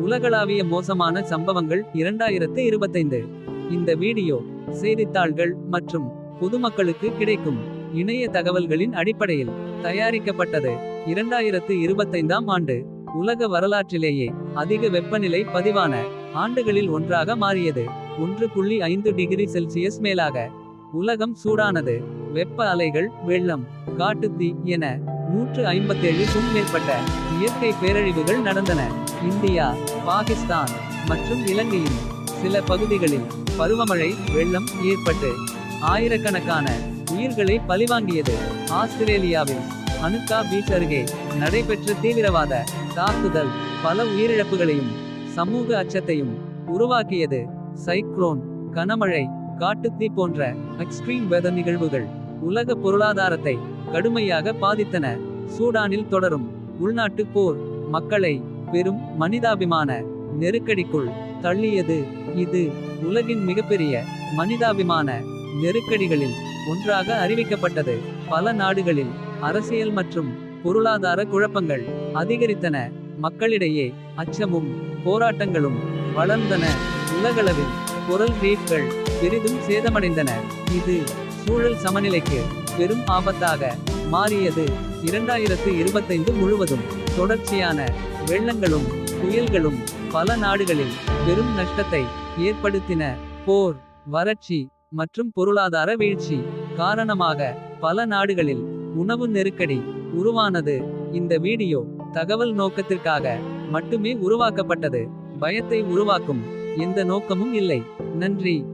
உலகளாவிய மோசமான சம்பவங்கள் இரண்டாயிரத்து இருபத்தைந்து. இந்த வீடியோ செய்தித்தாள்கள் மற்றும் பொதுமக்களுக்கு கிடைக்கும் இணைய தகவல்களின் அடிப்படையில் தயாரிக்கப்பட்டது. இரண்டாயிரத்து இருபத்தைந்தாம் ஆண்டு உலக வரலாற்றிலேயே அதிக வெப்பநிலை பதிவான ஆண்டுகளில் ஒன்றாக மாறியது. ஒன்று புள்ளி ஐந்து டிகிரி செல்சியஸ் மேலாக உலகம் சூடானது. வெப்ப அலைகள் வெள்ளம் காட்டுத்தீ என நூற்று ஐம்பத்தேழுக்கும் மேற்பட்ட இயற்கை பேரழிவுகள் நடந்தன. இந்தியா பாகிஸ்தான் மற்றும் இலங்கையின் சில பகுதிகளில் பருவமழை வெள்ளம் ஏற்பட்டு ஆயிரக்கணக்கான உயிர்களை பலிவாங்கியது ஆஸ்திரேலியாவில் அனுக்கா பீச் அருகே நடைபெற்ற தீவிரவாத தாக்குதல் பல உயிரிழப்புகளையும் சமூக அச்சத்தையும் உருவாக்கியது சைக்ளோன் கனமழை காட்டுத்தீ போன்ற எக்ஸ்ட்ரீம் வெதர் நிகழ்வுகள் உலக பொருளாதாரத்தை கடுமையாக பாதித்தன. சூடானில் தொடரும் உள்நாட்டு போர் மக்களை பெரும் மனிதாபிமான. நெருக்கடிக்குள் தள்ளியது இது உலகின் மிகப்பெரிய மனிதாபிமான. நெருக்கடிகளில் ஒன்றாக அறிவிக்கப்பட்டது. பல நாடுகளில் அரசியல் மற்றும் பொருளாதார குழப்பங்கள் அதிகரித்தன. மக்களிடையே அச்சமும் போராட்டங்களும் வளர்ந்தன. உலகளவில் குரல் ரீப்கள் பெரிதும் சேதமடைந்தன. இது சூழல் சமநிலைக்கு பெரும் ஆபத்தாக மாறியது இரண்டாயிரத்து இருபத்தைந்து முழுவதும். தொடர்ச்சியான வெள்ளங்களும் புயல்களும் பல நாடுகளில் பெரும் நஷ்டத்தை ஏற்படுத்தின போர் வறட்சி மற்றும் பொருளாதார வீழ்ச்சி காரணமாக பல நாடுகளில் உணவு நெருக்கடி உருவானது. இந்த வீடியோ தகவல் நோக்கத்திற்காக மட்டுமே உருவாக்கப்பட்டது. பயத்தை உருவாக்கும் எந்த நோக்கமும் இல்லை. நன்றி.